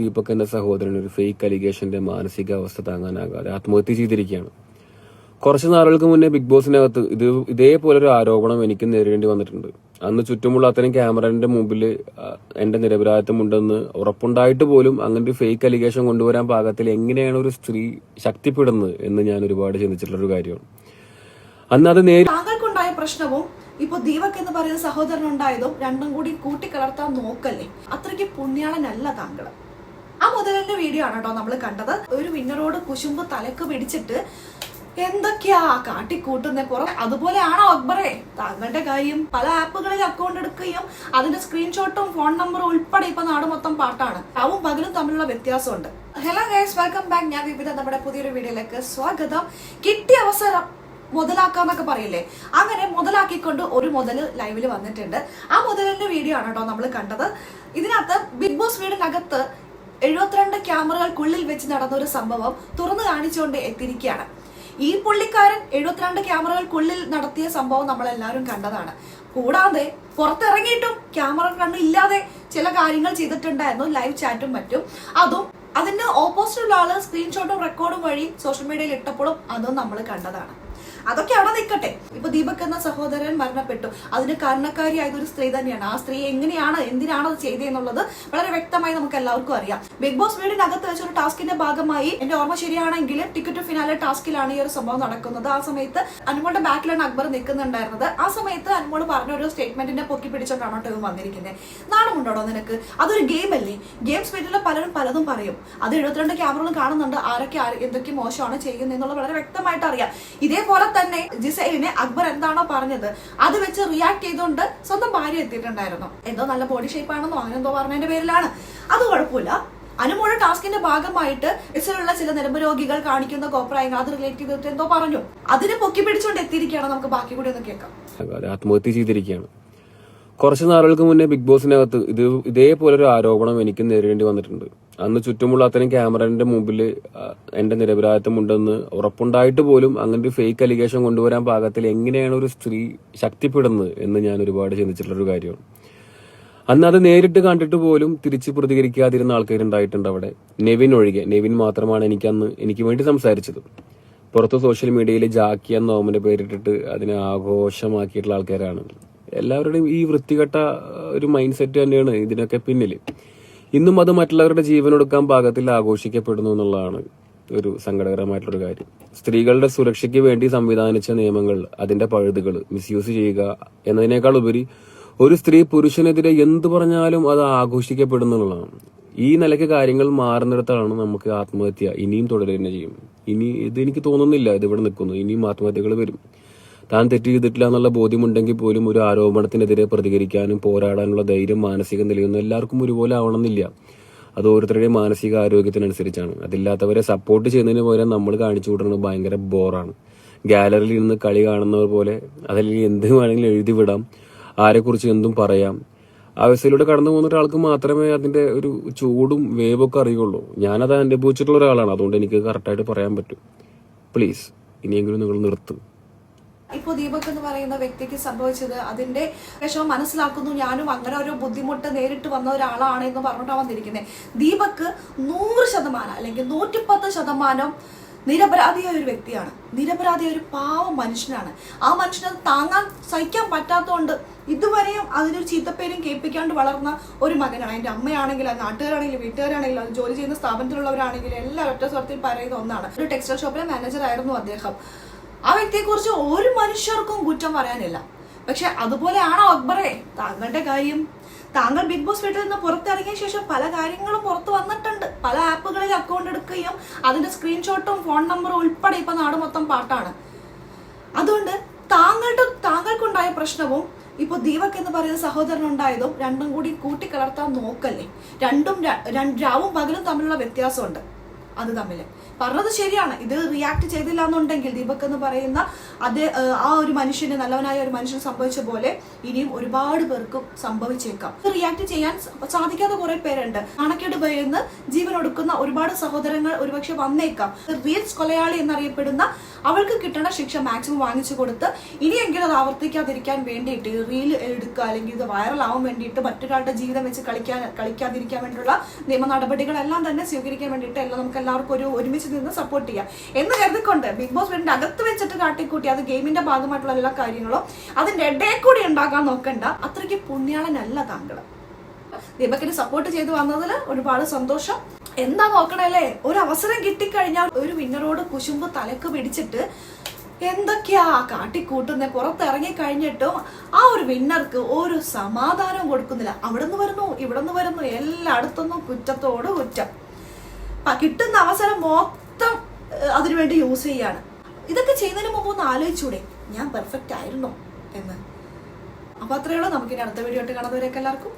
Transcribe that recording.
ദീപക് എന്ന സഹോദരൻ ഒരു ഫേക്ക് അലിഗേഷന്റെ മാനസികാവസ്ഥ താങ്ങാനാകാതെ ആത്മഹത്യ ചെയ്തിരിക്കുകയാണ്. കുറച്ച് നാളുകൾക്ക് മുന്നേ ബിഗ് ബോസിനകത്ത് ഇത് ഇതേപോലെ ഒരു ആരോപണം എനിക്ക് നേരിടേണ്ടി വന്നിട്ടുണ്ട്. അന്ന് ചുറ്റുമുള്ള അത്തരം ക്യാമറന്റെ മുമ്പിൽ എന്റെ നിരപരാധിത്വമുണ്ടെന്ന് ഉറപ്പുണ്ടായിട്ട് പോലും അങ്ങനെ ഒരു ഫേക്ക് അലിഗേഷൻ കൊണ്ടുവരാൻ പാകത്തിൽ എങ്ങനെയാണ് ഒരു സ്ത്രീ ശക്തിപ്പെടുന്നത് എന്ന് ഞാൻ ഒരുപാട് ചിന്തിച്ചിട്ടുള്ള ഒരു കാര്യമാണ്. അന്ന് അത് നേരി താങ്കൾക്കുണ്ടായ പ്രശ്നവും ഇപ്പൊ ദീപക് എന്ന് പറയുന്ന സഹോദരൻ ഉണ്ടായതും രണ്ടും കൂടി കൂട്ടിക്കലർത്താൻ നോക്കല്ലേ? അത്രയ്ക്ക് പുണ്യാളനല്ല താങ്കൾ മുതലിന്റെ വീഡിയോ ആണ് കേട്ടോ നമ്മൾ കണ്ടത്. ഒരു വിന്നറോട് കുശുമ്പ് തലക്ക് പിടിച്ചിട്ട് എന്തൊക്കെയാ കാട്ടിക്കൂട്ടുന്ന പുറം? അതുപോലെയാണോ അക്ബറെ? താങ്കളുടെ കാര്യം പല ആപ്പുകളിൽ അക്കൗണ്ട് എടുക്കുകയും അതിന്റെ സ്ക്രീൻഷോട്ടും ഫോൺ നമ്പറും ഉൾപ്പെടെ ഇപ്പൊ നാട് മൊത്തം പാട്ടാണ്. അവും പകലും തമ്മിലുള്ള വ്യത്യാസമുണ്ട്. ഹലോ ഗൈസ് വെൽക്കം ബാക്ക് ഞാൻ വിവിധ നമ്മുടെ പുതിയൊരു വീഡിയോയിലേക്ക് സ്വാഗതം. കിട്ടിയ അവസരം മുതലാക്കാന്നൊക്കെ പറയില്ലേ? അങ്ങനെ മുതലാക്കിക്കൊണ്ട് ഒരു മുതൽ ലൈവിൽ വന്നിട്ടുണ്ട്. ആ മുതലിന്റെ വീഡിയോ ആണ് കേട്ടോ നമ്മൾ കണ്ടത്. ഇതിനകത്ത് ബിഗ് ബോസ് വീടിനകത്ത് എഴുപത്തിരണ്ട് ക്യാമറകൾക്കുള്ളിൽ വെച്ച് നടന്ന ഒരു സംഭവം തുറന്നു കാണിച്ചുകൊണ്ട് എത്തിയിരിക്കുകയാണ്. ഈ പുള്ളിക്കാരൻ എഴുപത്തിരണ്ട് ക്യാമറകൾക്കുള്ളിൽ നടത്തിയ സംഭവം നമ്മൾ എല്ലാവരും കണ്ടതാണ്. കൂടാതെ പുറത്തിറങ്ങിയിട്ടും ക്യാമറ കണ്ണില്ലാതെ ചില കാര്യങ്ങൾ ചെയ്തിട്ടുണ്ടായിരുന്നു ലൈവ് ചാറ്റും മറ്റും. അതും അതിന് ഓപ്പോസിറ്റുള്ള ആൾ സ്ക്രീൻഷോട്ടും റെക്കോർഡും വഴി സോഷ്യൽ മീഡിയയിൽ ഇട്ടപ്പോഴും അതും നമ്മൾ കണ്ടതാണ്. അതൊക്കെ അവിടെ നിൽക്കട്ടെ. ഇപ്പൊ ദീപക് എന്ന സഹോദരൻ മരണപ്പെട്ടു. അതിന് കാരണക്കാരിയായത് ഒരു സ്ത്രീ തന്നെയാണ്. ആ സ്ത്രീ എങ്ങനെയാണ് എന്തിനാണ് അത് ചെയ്തതെന്നുള്ളത് വളരെ വ്യക്തമായി നമുക്ക് എല്ലാവർക്കും അറിയാം. ബിഗ് ബോസ് വീടിനകത്ത് വെച്ച ഒരു ടാസ്കിന്റെ ഭാഗമായി എന്റെ ഓർമ്മ ശരിയാണെങ്കിൽ ടിക്കറ്റ് ഫിനാലെ ടാസ്കിലാണ് ഈ ഒരു സംഭവം നടക്കുന്നത്. ആ സമയത്ത് അനുമോളുടെ ബാക്കിലാണ് അക്ബർ നിൽക്കുന്നുണ്ടായിരുന്നത്. ആ സമയത്ത് അനുമോൾ പറഞ്ഞ ഒരു സ്റ്റേറ്റ്മെന്റിനെ പൊക്കി പിടിച്ചോണ്ടാണോ ഇവൻ വന്നിരിക്കുന്നത് നാണമുണ്ടോ നിനക്ക്? അതൊരു ഗെയിം അല്ലേ? ഗെയിംസ് സ്പീഡിൽ പലരും പലതും പറയും. അത് എഴുപത്തിരണ്ട് ക്യാമറകളും കാണുന്നുണ്ട്. ആരൊക്കെ ആര് എന്തൊക്കെ മോശമാണ് ചെയ്യുന്നത് എന്നുള്ളത് വളരെ വ്യക്തമായിട്ട് അറിയാം. ഇതേപോലെ തന്നെ ജിസൈലിനെ അക്ബർ എന്താണോ പറഞ്ഞത് അത് വെച്ച് റിയാക്ട് ചെയ്തുകൊണ്ട് സ്വന്തം ഭാര്യ എത്തിയിട്ടുണ്ടായിരുന്നു. എന്തോ നല്ല ബോഡി ഷേപ്പ് ആണെന്നോ അങ്ങനെ പറഞ്ഞതിന്റെ പേരിലാണ്. അത് കുഴപ്പമില്ല. അനുമോള ടാസ്കിന്റെ ഭാഗമായിട്ട് ഇസിലുള്ള ചില നിരപരോഗികൾ കാണിക്കുന്ന കോപ്രായങ്ങൾ അത് റിലേറ്റ് ചെയ്തിട്ട് എന്തോ പറഞ്ഞു. അതിനെ പൊക്കി പിടിച്ചുകൊണ്ട് എത്തിയിരിക്കുകയാണ് നമുക്ക് ബാക്കി കൂടി ഒന്ന് കേൾക്കാം. ആത്മഹത്യ ചെയ്തിരിക്കുകയാണ്. കുറച്ച് നാളുകൾക്ക് മുന്നേ ബിഗ് ബോസിനകത്ത് ഇത് ഇതേപോലെ ഒരു ആരോപണം എനിക്ക് നേരിടേണ്ടി വന്നിട്ടുണ്ട്. അന്ന് ചുറ്റുമുള്ള അത്തരം ക്യാമറന്റെ മുമ്പിൽ എന്റെ നിരപരാധിത്വമുണ്ടെന്ന് ഉറപ്പുണ്ടായിട്ട് പോലും അങ്ങനെ ഒരു ഫേക്ക് അലിഗേഷൻ കൊണ്ടുവരാൻ പാകത്തിൽ എങ്ങനെയാണ് ഒരു സ്ത്രീ ശക്തിപ്പെടുന്നത് എന്ന് ഞാൻ ഒരുപാട് ചിന്തിച്ചിട്ടുള്ള ഒരു കാര്യമാണ്. അന്ന് അത് നേരിട്ട് കണ്ടിട്ട് പോലും തിരിച്ച് പ്രതികരിക്കാതിരുന്ന ആൾക്കാരുണ്ടായിട്ടുണ്ട് അവിടെ. നെവിൻ ഒഴികെ. നെവിൻ മാത്രമാണ് എനിക്ക് അന്ന് എനിക്ക് വേണ്ടി സംസാരിച്ചത്. പുറത്ത് സോഷ്യൽ മീഡിയയിൽ ജാക്കി എന്ന ഓമന്റെ പേരിട്ടിട്ട് അതിനെ ആഘോഷമാക്കിയിട്ടുള്ള ആൾക്കാരാണ്. എല്ലാവരുടെയും ഈ വൃത്തികെട്ട ഒരു മൈൻഡ് സെറ്റ് തന്നെയാണ് ഇതിനൊക്കെ പിന്നിൽ ഇന്നും അത് മറ്റുള്ളവരുടെ ജീവനൊടുക്കാൻ പാകത്തിൽ ആഘോഷിക്കപ്പെടുന്നു എന്നുള്ളതാണ് ഒരു സങ്കടകരമായിട്ടുള്ളൊരു കാര്യം. സ്ത്രീകളുടെ സുരക്ഷയ്ക്ക് വേണ്ടി സംവിധാനിച്ച നിയമങ്ങൾ അതിന്റെ പഴുതുകൾ മിസ്യൂസ് ചെയ്യുക എന്നതിനേക്കാൾ ഉപരി ഒരു സ്ത്രീ പുരുഷനെതിരെ എന്തു പറഞ്ഞാലും അത് ആഘോഷിക്കപ്പെടുന്നുള്ളതാണ് ഈ നിലയ്ക്ക് കാര്യങ്ങൾ മാറുന്നിടത്താണ് നമുക്ക് ആത്മഹത്യ. ഇനിയും തുടരുക ചെയ്യും. ഇനി ഇത് എനിക്ക് തോന്നുന്നില്ല ഇത് ഇവിടെ നിൽക്കുന്നു. ഇനിയും ആത്മഹത്യകൾ വരും. താൻ തെറ്റ് ചെയ്തിട്ടില്ല എന്നുള്ള ബോധ്യമുണ്ടെങ്കിൽ പോലും ഒരു ആരോപണത്തിനെതിരെ പ്രതികരിക്കാനും പോരാടാനുള്ള ധൈര്യം മാനസിക നിലയൊന്നും എല്ലാവർക്കും ഒരുപോലെ ആവണമെന്നില്ല. അത് ഓരോരുത്തരുടെയും മാനസിക ആരോഗ്യത്തിനനുസരിച്ചാണ്. അതില്ലാത്തവരെ സപ്പോർട്ട് ചെയ്യുന്നതിന് പകരം നമ്മൾ കാണിച്ചു കൊടുക്കുന്നത് ഭയങ്കര ബോറാണ് ഗാലറിയിൽ നിന്ന് കളി കാണുന്നവർ പോലെ അതല്ലെങ്കിൽ എന്ത് വേണമെങ്കിലും എഴുതി വിടാം. ആരെക്കുറിച്ച് എന്തും പറയാം. അവസ്ഥയിലൂടെ കടന്നു പോകുന്ന ഒരാൾക്ക് മാത്രമേ അതിന്റെ ഒരു ചൂടും വേവൊക്കെ അറിയുള്ളൂ. ഞാനത് അനുഭവിച്ചിട്ടുള്ള ഒരാളാണ്. അതുകൊണ്ട് എനിക്ക് കറക്റ്റായിട്ട് പറയാൻ പറ്റും. പ്ലീസ് ഇനിയെങ്കിലും നിങ്ങൾ നിർത്തും. ഇപ്പോൾ ദീപക് എന്ന് പറയുന്ന വ്യക്തിക്ക് സംഭവിച്ചത് അതിന്റെ വിഷമം മനസ്സിലാക്കുന്നു. ഞാനും അങ്ങനെ ഒരു ബുദ്ധിമുട്ട് നേരിട്ട് വന്ന ഒരാളാണ് എന്ന് പറഞ്ഞിട്ടാണ് വന്നിരിക്കുന്നത് ദീപക് നൂറ് ശതമാനം അല്ലെങ്കിൽ നൂറ്റിപ്പത്ത് ശതമാനം നിരപരാധിയായ ഒരു വ്യക്തിയാണ്. നിരപരാധിയായ ഒരു പാവ മനുഷ്യനാണ്. ആ മനുഷ്യന് താങ്ങാൻ സഹിക്കാൻ പറ്റാത്തതുകൊണ്ട് ഇതുവരെയും അതിനൊരു ചീത്തപ്പേരും കേൾപ്പിക്കാണ്ട് വളർന്ന ഒരു മകനാണ്. എന്റെ അമ്മയാണെങ്കിലും അത് നാട്ടുകാരാണെങ്കിലും വീട്ടുകാരാണെങ്കിലും അത് ജോലി ചെയ്യുന്ന സ്ഥാപനത്തിലുള്ളവരാണെങ്കിലും എല്ലാം ഒറ്റ സ്വരത്തിൽ പറയുന്ന ഒന്നാണ്. ഒരു ടെക്സ്റ്റൈൽ ഷോപ്പിലെ മാനേജർ ആയിരുന്നു അദ്ദേഹം. ആ വ്യക്തിയെക്കുറിച്ച് ഒരു മനുഷ്യർക്കും കുറ്റം പറയാനില്ല. പക്ഷെ അതുപോലെയാണോ അക്ബറെ? താങ്കളുടെ കാര്യം. താങ്കൾ ബിഗ് ബോസ് വീട്ടിൽ നിന്ന് പുറത്തിറങ്ങിയ ശേഷം പല കാര്യങ്ങളും പുറത്ത് വന്നിട്ടുണ്ട്. പല ആപ്പുകളിൽ അക്കൗണ്ട് എടുക്കുകയും അതിന്റെ സ്ക്രീൻഷോട്ടും ഫോൺ നമ്പറും ഉൾപ്പെടെ ഇപ്പൊ നാട് മൊത്തം പാട്ടാണ്. അതുകൊണ്ട് താങ്കളുടെ താങ്കൾക്കുണ്ടായ പ്രശ്നവും ഇപ്പൊ ദീപക് എന്ന് പറയുന്ന സഹോദരൻ ഉണ്ടായതും രണ്ടും കൂടി കൂട്ടിക്കലർത്താൻ നോക്കല്ലേ? രണ്ടും രാവും പകലും തമ്മിലുള്ള വ്യത്യാസമുണ്ട്. അത് തമ്മിൽ പറഞ്ഞത് ശരിയാണ്. ഇത് റിയാക്ട് ചെയ്തില്ല എന്നുണ്ടെങ്കിൽ ദീപക് എന്ന് പറയുന്ന അതേ ആ ഒരു മനുഷ്യന് നല്ലവനായ ഒരു മനുഷ്യൻ സംഭവിച്ച പോലെ ഇനിയും ഒരുപാട് പേർക്കും സംഭവിച്ചേക്കാം. റിയാക്ട് ചെയ്യാൻ സാധിക്കാത്ത കുറെ പേരുണ്ട്. അണക്കേട് ഭയന്ന് ജീവൻ ഒടുക്കുന്ന ഒരുപാട് സഹോദരങ്ങൾ ഒരുപക്ഷെ വന്നേക്കാം. റീൽസ് കൊലയാളി എന്നറിയപ്പെടുന്ന അവൾക്ക് കിട്ടുന്ന ശിക്ഷ മാക്സിമം വാങ്ങിച്ചു കൊടുത്ത് ഇനിയെങ്കിലും അത് ആവർത്തിക്കാതിരിക്കാൻ വേണ്ടിയിട്ട് റീൽ എടുക്കുക അല്ലെങ്കിൽ ഇത് വൈറലാവാൻ വേണ്ടിയിട്ട് മറ്റൊരാളുടെ ജീവിതം വെച്ച് കളിക്കാൻ കളിക്കാതിരിക്കാൻ വേണ്ടിയുള്ള നിയമ നടപടികളെല്ലാം തന്നെ സ്വീകരിക്കാൻ വേണ്ടിയിട്ട് എല്ലാം നമുക്ക് എല്ലാവർക്കും ഒരു ഒരുമിച്ച് നിന്ന് സപ്പോർട്ട് ചെയ്യാം. എന്ന് കരുതിക്കൊണ്ട് ബിഗ് ബോസ് വീടിന്റെ അകത്ത് വെച്ചിട്ട് കാട്ടിക്കൂട്ടി അത് ഗെയിമിന്റെ ഭാഗമായിട്ടുള്ള എല്ലാ കാര്യങ്ങളും അതിന്റെ ഇടയിൽ കൂടി ഉണ്ടാക്കാൻ നോക്കണ്ട. അത്രയ്ക്ക് പുണ്യാളനല്ല താങ്കൾ ദീപക്കിന് സപ്പോർട്ട് ചെയ്തു വന്നതിൽ ഒരുപാട് സന്തോഷം. എന്താ നോക്കണല്ലേ ഒരു അവസരം കിട്ടിക്കഴിഞ്ഞാൽ ഒരു വിന്നറോട് കുശുമ്പ് തലക്ക് പിടിച്ചിട്ട് എന്തൊക്കെയാ കാട്ടിക്കൂട്ടുന്ന? പുറത്തിറങ്ങി കഴിഞ്ഞിട്ടും ആ ഒരു വിന്നർക്ക് ഒരു സമാധാനം കൊടുക്കുന്നില്ല. അവിടെ നിന്ന് വരുന്നു ഇവിടെ നിന്ന് വരുന്നു എല്ലായിടത്തുനിന്നും കുറ്റത്തോട് കുറ്റം. കിട്ടുന്ന അവസരം മൊത്തം അതിനു അതിനുവേണ്ടി യൂസ് ചെയ്യാണ്. ഇതൊക്കെ ചെയ്യുന്നതിന് മുമ്പ് ഒന്ന് ആലോചിച്ചൂടെ? ഞാൻ പെർഫെക്റ്റ് ആയിരുന്നോ എന്ന്. അപ്പൊ അത്രയുള്ളൂ നമുക്കിനി അടുത്ത വീഡിയോ ആയിട്ട് കാണുന്നവരൊക്കെ എല്ലാവർക്കും